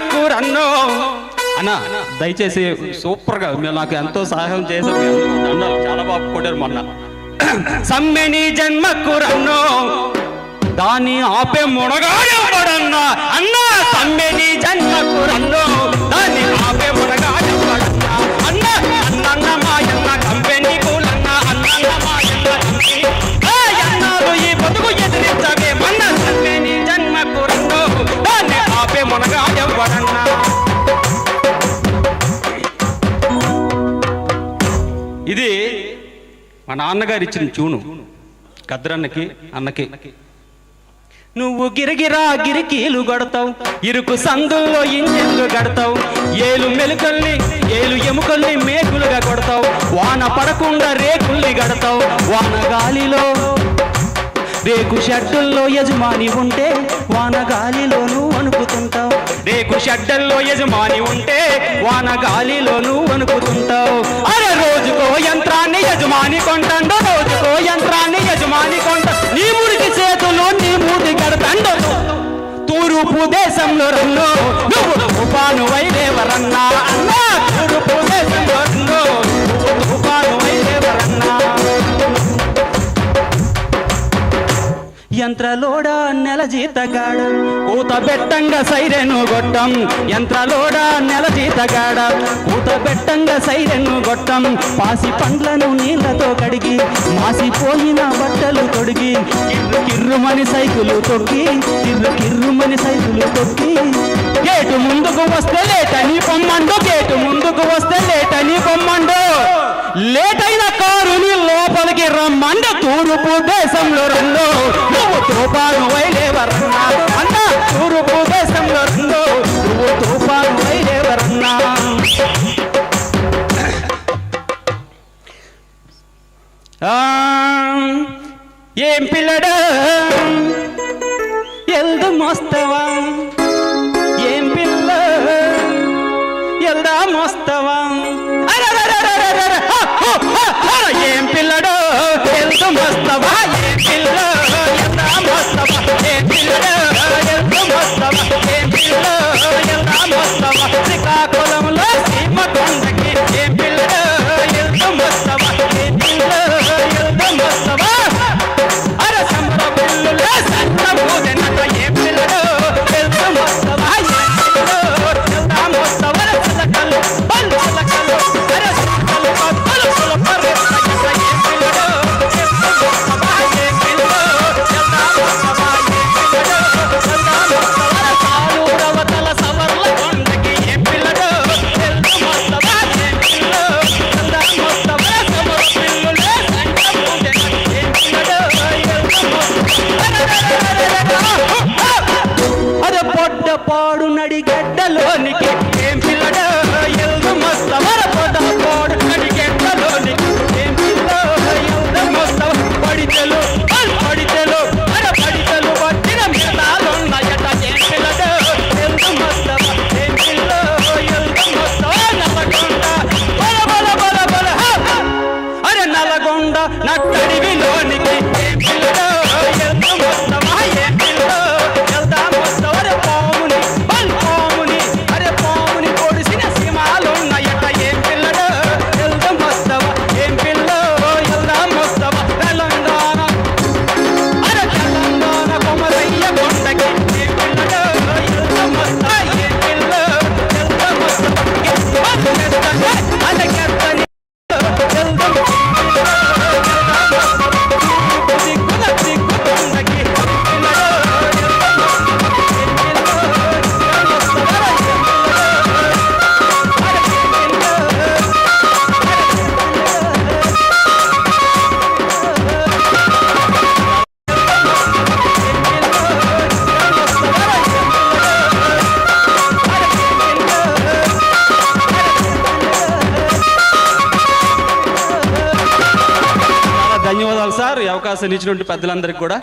జన్మకు రన్నో అన్న దయచేసి సూపర్గా మీరు నాకు ఎంతో సహాయం చేశారు. దండాలు చాలా బాగా కొట్టారు మొన్న. సమ్మెని జన్మకు రన్నో దాని ఆపే మునగాడెవ్వడన్నా అన్నా సమ్మెని జన్మకు రన్నో దాన్ని ఆపే ఇది మా నాన్నగారు ఇచ్చిన చూను. కద్రన్నకి అన్నకి. నువ్వు గిరిగిరా గిరికీలు గడతావు ఇరుకు సందుల్లో ఇంజిన్లు గడతావు ఏలు మెలుకల్ని ఏలు ఎముకల్ని మేకులుగా కొడతావు వాన పడకుండా రేకుల్ని గడతావు వాన గాలిలో రేకు షట్టుల్లో యజమాని ఉంటే వాన గాలిలోనూ అనుకుతుంటావు రేకు షెడ్డల్లో యజమాని ఉంటే వాన గాలిలోనూ అనుకుతుంటావు అరే రోజుకో యంత్రాన్ని యజమాని కొంటాడు రోజుకో యంత్రాన్ని యజమాని కొంట. నీ మురికి చేతులు నీ మూతి కడతండు. తూర్పు దేశంలో రన్ను నువ్వు తుఫాను వైదేవరన్నా. యంత్రలోడా నెల జీతగాడ? కూత బెట్టంగా సైరెను గొట్టం యంత్రలోడా నెల జీతగాడ? కూత బెట్టంగా సైరెను గొట్టం పాసి పండ్లను నీళ్ళతో కడిగి మాసిపోయిన బట్టలు తొడిగి కిర్రు కిర్రుమని సైకులు తొక్కి కిర్రు కిర్రుమని సైకులు తొక్కి. గేటు ముందుకు వస్తే లేటని పొమ్మండు గేటు ముందుకు వస్తే లేటని పొమ్మండు లేటైన కారుని లోపలికి రమ్మండు తూర్పు దేశంలో రెండు. మోస్తవా ఏం పిల్ల ఎల్దా మోస్తవా అదే పొడ్డ పాడు చాలా ధన్యవాదాలు అవకాశం ఇచ్చినటువంటి పెద్దలందరికీ కూడా